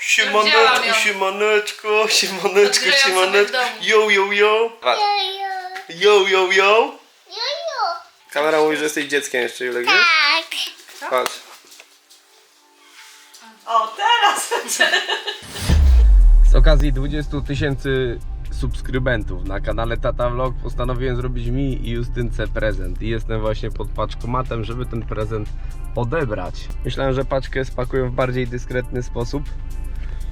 Siemaneczko, Wzięłam ją. siemaneczko, siemaneczko, Odkryłam sobie w siemaneczko. domu. Yo, yo, yo. Patrz. Yo, yo, yo. Kamera mówi, że jesteś dzieckiem jeszcze, Julek, wiesz? Tak. Patrz. O, teraz! Z okazji 20 tysięcy subskrybentów na kanale Tata Vlog postanowiłem zrobić mi i Justynce prezent i jestem właśnie pod paczkomatem, żeby ten prezent odebrać. Myślałem, że paczkę spakują w bardziej dyskretny sposób,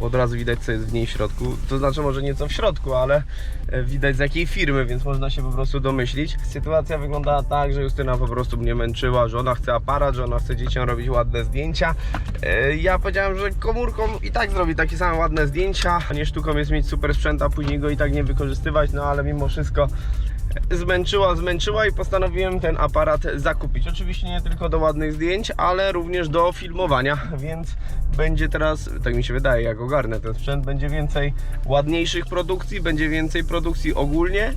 bo od razu widać co jest w niej w środku. To znaczy może nieco w środku, ale e, widać z jakiej firmy, więc można się po prostu domyślić. Sytuacja wyglądała tak, że Justyna po prostu mnie męczyła, że ona chce aparat, że ona chce dzieciom robić ładne zdjęcia. E, Ja powiedziałem, że komórką i tak zrobi takie same ładne zdjęcia, nie sztuką jest mieć super sprzęt, a później go i tak nie wykorzystywać, no ale mimo wszystko zmęczyła, zmęczyła i postanowiłem ten aparat zakupić. Oczywiście nie tylko do ładnych zdjęć, ale również do filmowania, więc będzie teraz, tak mi się wydaje, jak ogarnę ten sprzęt, będzie więcej ładniejszych produkcji, będzie więcej produkcji ogólnie.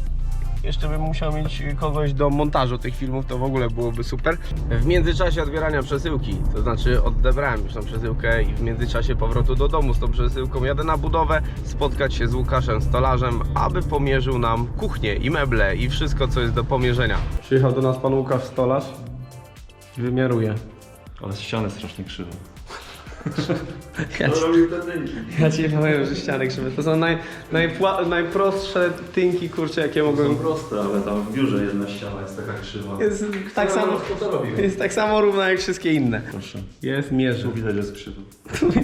Jeszcze bym musiał mieć kogoś do montażu tych filmów, to w ogóle byłoby super. W międzyczasie odbierania przesyłki, to znaczy odebrałem już tą przesyłkę i w międzyczasie powrotu do domu z tą przesyłką jadę na budowę, spotkać się z Łukaszem Stolarzem, aby pomierzył nam kuchnię i meble i wszystko, co jest do pomierzenia. Przyjechał do nas pan Łukasz Stolarz i wymiaruje. Ale ściany strasznie krzywe. Ja ci, ja ci powiem, że ściany krzywe. To są naj, najpła, najprostsze tynki, kurcze, jakie Są mogłem... proste, ale tam w biurze jedna ściana jest taka krzywa. Jest tak samo, robił? jest tak samo równa jak wszystkie inne. Proszę. Jest, mierzy. Tu widać, że jest krzywy.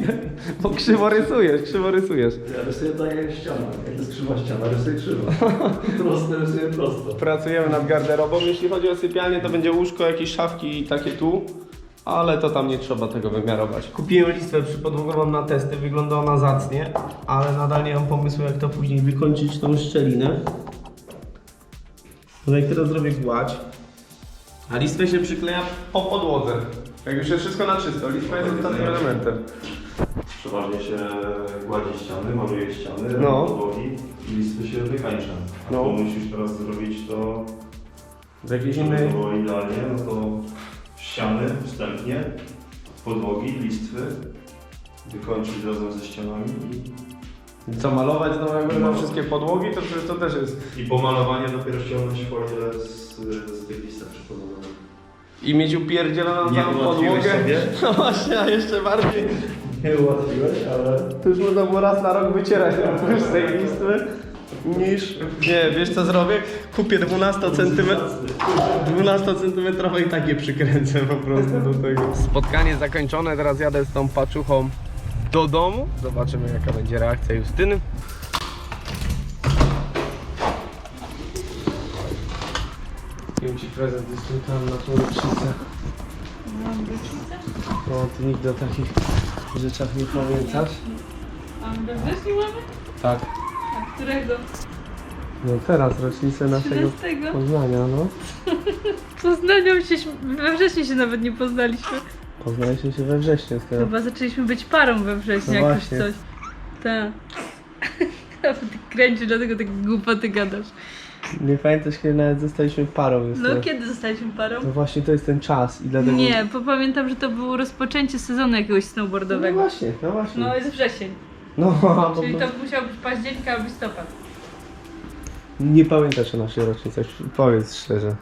Bo krzywo rysujesz, krzywo rysujesz. Ja rysuję tak jak ściana. Jak jest krzywa ściana, rysuję krzywa. Proste rysuję prosto. Pracujemy nad garderobą. Jeśli chodzi o sypialnię, to będzie łóżko, jakieś szafki i takie tu. Ale to tam nie trzeba tego wymiarować. Kupiłem listwę przypodłogową na testy, wygląda ona zacnie, ale nadal nie mam pomysłu jak to później wykończyć tą szczelinę. No jak teraz zrobię gładź, a listwę się przykleja po podłodze. Jak już jest wszystko na czysto, listwa jest ostatnim elementem. Przeważnie się gładzi ściany, maluje ściany, No. podłogi i listy się wykańcza. A No. musisz teraz zrobić to, W jakiejś innej... to było idealnie, no to ściany wstępnie, podłogi, listwy, wykończyć razem ze ścianami i, Co malować znowu jakby na wszystkie podłogi, to przecież to też jest... i po malowaniu dopiero ściągnąć folię z, z tych listek przypodłogowych. I mieć upierdzieloną Nie całą ułatwiłeś podłogę. sobie? No właśnie, a jeszcze bardziej. Nie ułatwiłeś, ale... To już można było raz na rok wycierać ten płyn z tej listwy. Niż... Nie, wiesz co zrobię? Kupię 12 cm 12 cm i takie przykręcę po prostu do tego. Spotkanie zakończone, teraz jadę z tą paczuchą do domu. Zobaczymy jaka będzie reakcja Justyny. Kupiłem Ci prezent, jestem tam na tą rocznicę. No, ty nigdy o takich rzeczach nie pamiętasz? A my weszli mamy? Tak. Którego? No teraz rocznicę naszego 13? Poznania, no. Poznanią się, we wrześniu się nawet nie poznaliśmy. Poznaliśmy się we wrześniu z. Chyba zaczęliśmy być parą we wrześniu, No jakoś właśnie. coś. Tak. Ty kręcisz, dlatego tak głupoty gadasz. Nie pamiętasz, kiedy nawet zostaliśmy parą już. No kiedy zostaliśmy parą? No właśnie to jest ten czas i dlatego... Nie, bo pamiętam, że to było rozpoczęcie sezonu jakiegoś No snowboardowego. właśnie, no właśnie. No jest wrzesień, No, bo, czyli to musiał być październik albo listopad. Nie pamiętasz o naszej rocznicy, powiedz szczerze.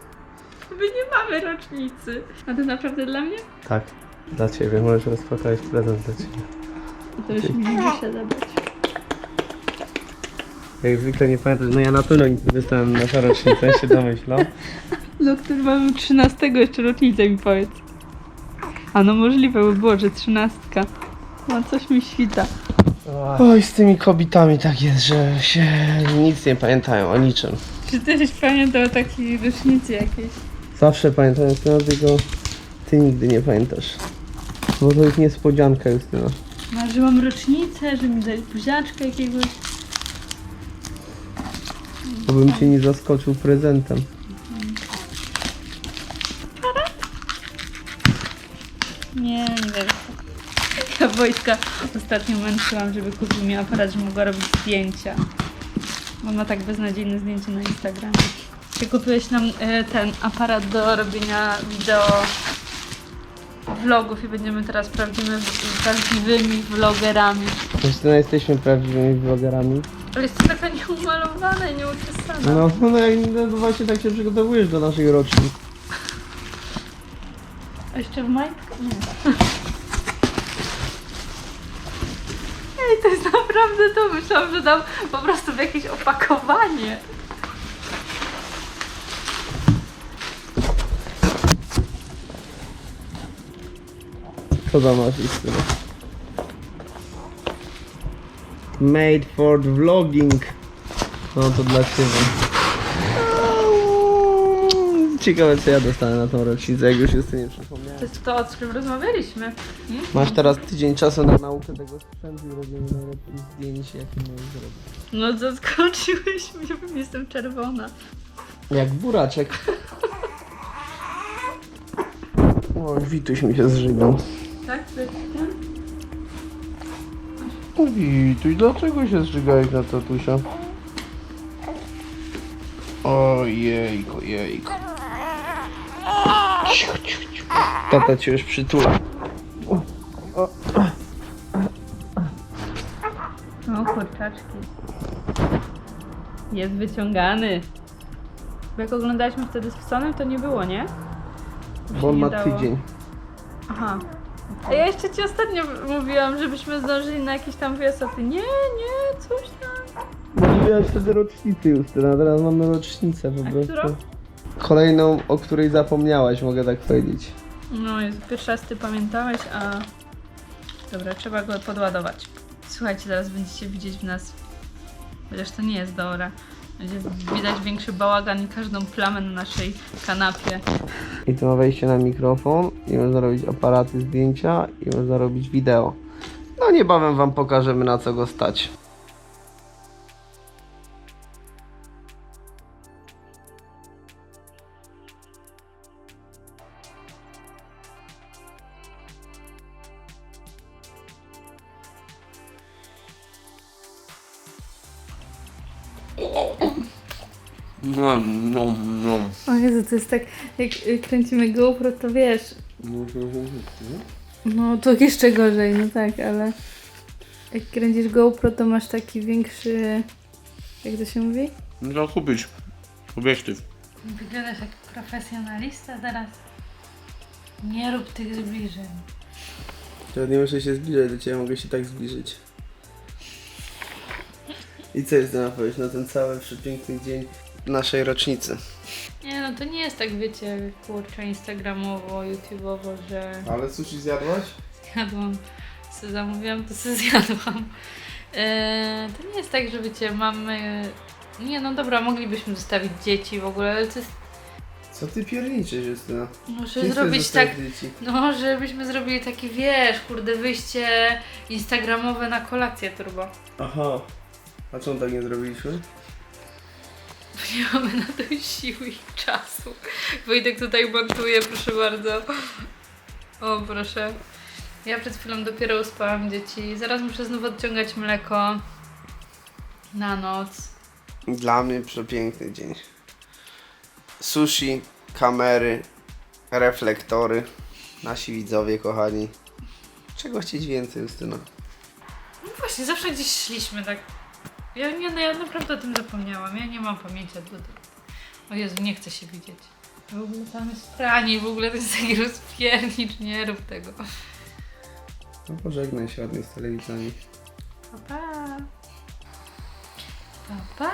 My nie mamy rocznicy. A to naprawdę dla mnie? Tak, dla ciebie, możesz rozpakować prezent dla ciebie. To już mi muszę zabrać. Jak zwykle nie pamiętasz, no ja na pewno nic nie dostałem na naszą rocznicę, się domyślał. No, który mamy 13 jeszcze rocznicę mi powiedz. A no możliwe by było, że 13. No coś mi świta. Oj, z tymi kobietami tak jest, że się nic nie pamiętają o niczym. Czy ty też pamiętał o takiej rocznicy jakiejś? Zawsze pamiętam Justyna, tylko ty nigdy nie pamiętasz. Bo to jest niespodzianka Justyna. Marzyłam rocznicę, że mi dali buziaczkę jakiegoś. Bym cię nie zaskoczył prezentem. Nie, nie wiem. Ja Wojtka ostatnio męczyłam, żeby kupił mi aparat, że mogła robić zdjęcia. Bo ma tak beznadziejne zdjęcie na Instagramie. Czy kupiłeś nam e, ten aparat do robienia wideo vlogów i będziemy teraz prawdziwymi, prawdziwymi vlogerami. Justyna, jesteśmy prawdziwymi vlogerami. Ale jest to taka nieumalowana i nieuczesana. No, no, jak, no właśnie tak się przygotowujesz do naszej rocznicy. A jeszcze w majtkę? Nie. To jest naprawdę to. Myślałam, że dam po prostu w jakieś opakowanie. Co tam masz, Justyna? Made for vlogging. No to dla ciebie. Ciekawe co ja dostanę na tą rocznicę, jak już Justynie przypomniałem. To jest to, o czym rozmawialiśmy. Hmm? Masz teraz tydzień czasu na naukę tego sprzętu i robienie najlepszych zdjęć, jakie możesz zrobić. No zaskoczyłeś mnie, bo jestem czerwona. Jak buraczek. O, Wituś mi się zżygał. Tak? O, Wituś, dlaczego się zżygałeś na tatusia? Ojejku, jejku. Tata cię już przytula. O kurczaczki. Jest wyciągany. Bo Jak oglądaliśmy wtedy z Psonem, to nie było, nie? Już Bo on nie ma dało. tydzień. Aha. A ja jeszcze ci ostatnio mówiłam, żebyśmy zdążyli na jakieś tam wyjazd, a ty nie, nie, coś tam. Bo nie miałeś wtedy rocznicy Justyna, teraz mamy rocznicę po A prostu. Kolejną, o której zapomniałaś, mogę tak powiedzieć. No, jest pierwszy raz ty pamiętałeś, a... Dobra, trzeba go podładować. Słuchajcie, zaraz będziecie widzieć w nas... Chociaż to nie jest dobra. Będzie widać większy bałagan i każdą plamę na naszej kanapie. I tu ma wejście na mikrofon i można robić aparaty zdjęcia i można robić wideo. No niebawem wam pokażemy na co go stać. No, no, no. O Jezu, to jest tak, jak kręcimy GoPro, to wiesz... No, to jeszcze gorzej, no tak, ale... Jak kręcisz GoPro, to masz taki większy... Jak to się mówi? Można kupić obiektyw. Wyglądasz jak profesjonalista teraz. Nie rób tych zbliżeń. Ja nie muszę się zbliżać do ciebie, mogę się tak zbliżyć. I co jest na powiedź na ten cały przepiękny dzień naszej rocznicy? Nie no, to nie jest tak, wiecie, kurczę, instagramowo, youtubeowo, że Ale sushi zjadłaś? jadłam, co zamówiłam, to co zjadłam. Eee, to nie jest tak, że wiecie, mamy... Nie no dobra, moglibyśmy zostawić dzieci w ogóle, ale to jest... Co ty pierniczysz, Justyna? Muszę zrobić tak... No, żebyśmy zrobili taki, wiesz, kurde, wyjście instagramowe na kolację turbo. Aha. A czemu tak nie zrobiliśmy? Nie mamy na to siły i czasu. Wojtek tutaj montuje, proszę bardzo. O, proszę. Ja przed chwilą dopiero uspałam dzieci. Zaraz muszę znów odciągać mleko na noc. Dla mnie przepiękny dzień. Sushi, kamery, reflektory. Nasi widzowie, kochani. Czego chcieć więcej, Justyna? No właśnie, zawsze gdzieś szliśmy tak. Ja nie, no ja naprawdę o tym zapomniałam. Ja nie mam pamięci do tego. O Jezu, nie chcę się widzieć. W ogóle tam jest pranie, w ogóle to jest taki rozpiernicz, nie rób tego. No pożegnaj się ładnie z telewizorami. Pa, pa. Pa, pa.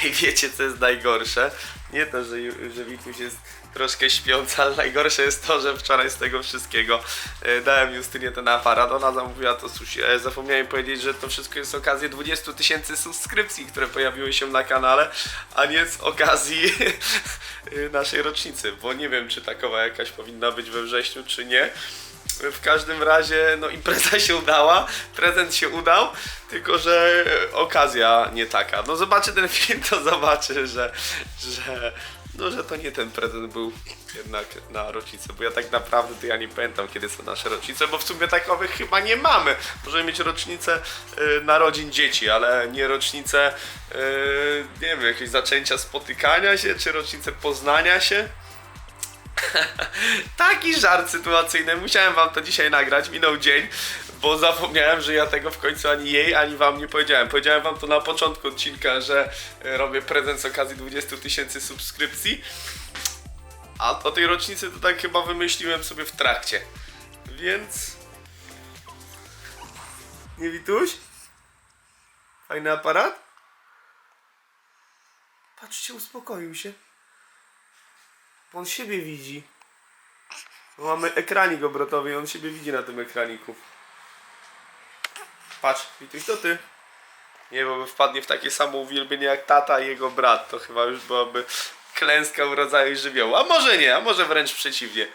Ej, wiecie co jest najgorsze? Nie to, że, że jest troszkę śpiący, ale najgorsze jest to, że wczoraj z tego wszystkiego e, dałem Justynie ten aparat, ona zamówiła to sushi, zapomniałem powiedzieć, że to wszystko jest z okazji 20 tysięcy subskrypcji, które pojawiły się na kanale, a nie z okazji naszej rocznicy, bo nie wiem, czy takowa jakaś powinna być we wrześniu, czy nie. W każdym razie, no impreza się udała, prezent się udał, tylko że okazja nie taka. No zobaczy ten film, to zobaczy, że, że, no, że to nie ten prezent był jednak na rocznicę, bo ja tak naprawdę to ja nie pamiętam kiedy są nasze rocznice, bo w sumie takowych chyba nie mamy. Możemy mieć rocznicę y, narodzin dzieci, ale nie rocznicę, y, nie wiem, jakieś zaczęcia spotykania się, czy rocznicę poznania się. Taki żart sytuacyjny. Musiałem wam to dzisiaj nagrać. Minął dzień, bo zapomniałem, że ja tego w końcu ani jej, ani wam nie powiedziałem. Powiedziałem wam to na początku odcinka, że e, robię prezent z okazji 20 tysięcy subskrypcji. A o tej rocznicy to tak chyba wymyśliłem sobie w trakcie. Więc. Nie wituś? Fajny aparat? Patrzcie, uspokoił się. On siebie widzi. Bo mamy ekranik obrotowy i on siebie widzi na tym ekraniku. Patrz, Wituś, to ty. Nie, bo by wpadnie w takie samo uwielbienie jak tata i jego brat. To chyba już byłaby klęska w rodzaju żywiołu. A może nie, a może wręcz przeciwnie.